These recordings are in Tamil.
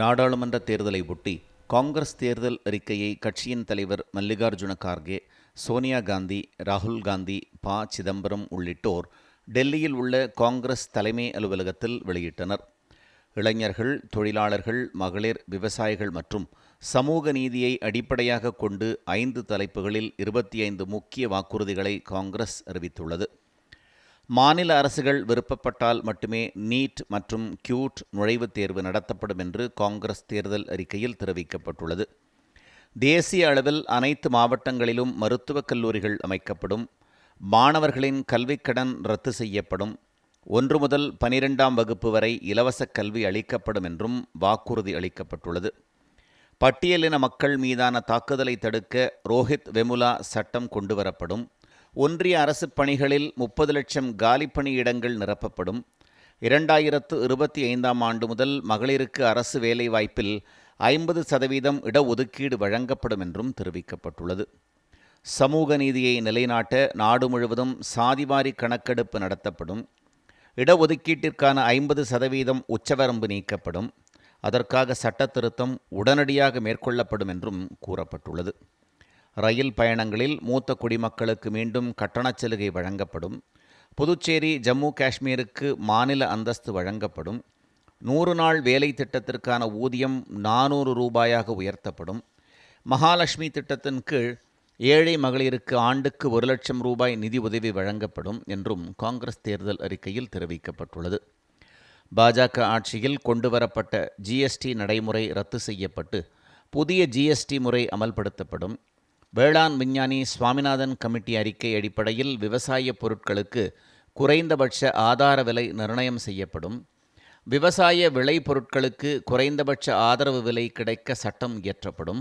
நாடாளுமன்ற தேர்தலை ஒட்டி காங்கிரஸ் தேர்தல் அறிக்கையை கட்சியின் தலைவர் மல்லிகார்ஜுன கார்கே சோனியா காந்தி ராகுல் காந்தி ப. சிதம்பரம் உள்ளிட்டோர் டெல்லியில் உள்ள காங்கிரஸ் தலைமை அலுவலகத்தில் வெளியிட்டனர். இளைஞர்கள் தொழிலாளர்கள் மகளிர் விவசாயிகள் மற்றும் சமூக நீதியை அடிப்படையாக கொண்டு ஐந்து தலைப்புகளில் இருபத்தி ஐந்து முக்கிய வாக்குறுதிகளை காங்கிரஸ் அறிவித்துள்ளது. மாநில அரசுகள் விருப்பப்பட்டால் மட்டுமே நீட் மற்றும் கியூட் நுழைவுத் தேர்வு நடத்தப்படும் என்று காங்கிரஸ் தேர்தல் அறிக்கையில் தெரிவிக்கப்பட்டுள்ளது. தேசிய அளவில் அனைத்து மாவட்டங்களிலும் மருத்துவக் கல்லூரிகள் அமைக்கப்படும் மாணவர்களின் கல்விக்கடன் ரத்து செய்யப்படும் ஒன்று முதல் பனிரெண்டாம் வகுப்பு வரை இலவச கல்வி அளிக்கப்படும் என்றும் வாக்குறுதி அளிக்கப்பட்டுள்ளது. பட்டியலின மக்கள் மீதான தாக்குதலை தடுக்க ரோஹித் வெமுலா சட்டம் கொண்டுவரப்படும். ஒன்றிய அரசு பணிகளில் முப்பது லட்சம் காலிப்பணி இடங்கள் நிரப்பப்படும். இரண்டாயிரத்து இருபத்தி ஐந்தாம் ஆண்டு முதல் மகளிருக்கு அரசு வேலைவாய்ப்பில் ஐம்பது சதவீதம் இடஒதுக்கீடு வழங்கப்படும் என்றும் தெரிவிக்கப்பட்டுள்ளது. சமூக நீதியை நிலைநாட்ட நாடு முழுவதும் சாதிவாரி கணக்கெடுப்பு நடத்தப்படும். இடஒதுக்கீட்டிற்கான ஐம்பது சதவீதம் உச்சவரம்பு நீக்கப்படும். அதற்காக சட்ட திருத்தம் உடனடியாக மேற்கொள்ளப்படும் என்றும் கூறப்பட்டுள்ளது. ரயில் பயணங்களில் மூத்த குடிமக்களுக்கு மீண்டும் கட்டணச் சலுகை வழங்கப்படும். புதுச்சேரி ஜம்மு காஷ்மீருக்கு மாநில அந்தஸ்து வழங்கப்படும். நூறு நாள் வேலை திட்டத்திற்கான ஊதியம் நானூறு ரூபாயாக உயர்த்தப்படும். மகாலட்சுமி திட்டத்தின் கீழ் ஏழை மகளிருக்கு ஆண்டுக்கு ஒரு லட்சம் ரூபாய் நிதி உதவி வழங்கப்படும் என்றும் காங்கிரஸ் தேர்தல் அறிக்கையில் தெரிவிக்கப்பட்டுள்ளது. பாஜக ஆட்சியில் கொண்டுவரப்பட்ட ஜிஎஸ்டி நடைமுறை ரத்து செய்யப்பட்டு புதிய ஜிஎஸ்டி முறை அமல்படுத்தப்படும். வேளாண் விஞ்ஞானி சுவாமிநாதன் கமிட்டி அறிக்கை அடிப்படையில் விவசாய பொருட்களுக்கு குறைந்தபட்ச ஆதார விலை நிர்ணயம் செய்யப்படும். விவசாய விளை பொருட்களுக்கு குறைந்தபட்ச ஆதரவு விலை கிடைக்க சட்டம் இயற்றப்படும்.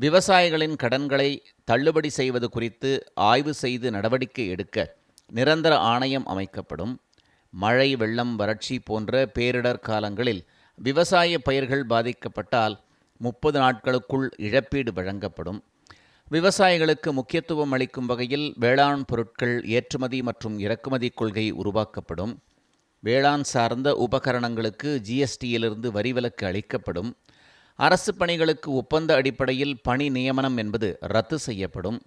விவசாயிகளின் கடன்களை தள்ளுபடி செய்வது குறித்து ஆய்வு செய்து நடவடிக்கை எடுக்க நிரந்தர ஆணையம் அமைக்கப்படும். மழை வெள்ளம் வறட்சி போன்ற பேரிடர் காலங்களில் விவசாய பயிர்கள் பாதிக்கப்பட்டால் முப்பது நாட்களுக்குள் இழப்பீடு வழங்கப்படும். விவசாயிகளுக்கு முக்கியத்துவம் அளிக்கும் வகையில் வேளாண் பொருட்கள் ஏற்றுமதி மற்றும் இறக்குமதி கொள்கை உருவாக்கப்படும். வேளாண் சார்ந்த உபகரணங்களுக்கு ஜிஎஸ்டியிலிருந்து வரி விலக்கு அளிக்கப்படும். அரசு பணிகளுக்கு ஒப்பந்த அடிப்படையில் பணி நியமனம் என்பது ரத்து செய்யப்படும்.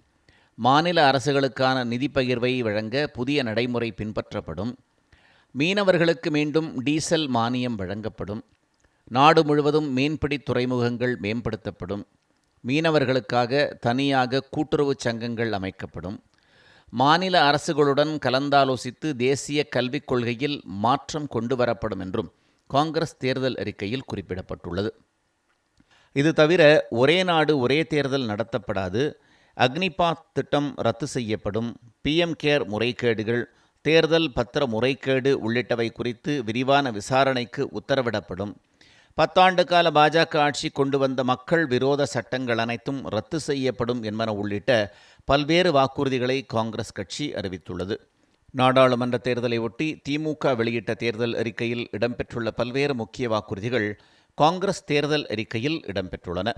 மாநில அரசுகளுக்கான நிதி பகிர்வை வழங்க புதிய நடைமுறை பின்பற்றப்படும். மீனவர்களுக்கு மீண்டும் டீசல் மானியம் வழங்கப்படும். நாடு முழுவதும் மீன்பிடி துறைமுகங்கள் மேம்படுத்தப்படும். மீனவர்களுக்காக தனியாக கூட்டுறவு சங்கங்கள் அமைக்கப்படும். மாநில அரசுகளுடன் கலந்தாலோசித்து தேசிய கல்விக் கொள்கையில் மாற்றம் கொண்டு வரப்படும் என்றும் காங்கிரஸ் தேர்தல் அறிக்கையில் குறிப்பிடப்பட்டுள்ளது. இது தவிர ஒரே நாடு ஒரே தேர்தல் நடத்தப்படாது. அக்னிபாத் திட்டம் ரத்து செய்யப்படும். பிஎம் கேர் முறைகேடுகள் தேர்தல் பத்திர முறைகேடு உள்ளிட்டவை குறித்து விரிவான விசாரணைக்கு உத்தரவிடப்படும். பத்தாண்டு கால பாஜக ஆட்சி கொண்டு வந்த மக்கள் விரோத சட்டங்கள் அனைத்தும் ரத்து செய்யப்படும் என்பன உள்ளிட்ட பல்வேறு வாக்குறுதிகளை காங்கிரஸ் கட்சி அறிவித்துள்ளது. நாடாளுமன்ற தேர்தலை ஒட்டி திமுக வெளியிட்ட தேர்தல் அறிக்கையில் இடம்பெற்றுள்ள பல்வேறு முக்கிய வாக்குறுதிகள் காங்கிரஸ் தேர்தல் அறிக்கையில் இடம்பெற்றுள்ளன.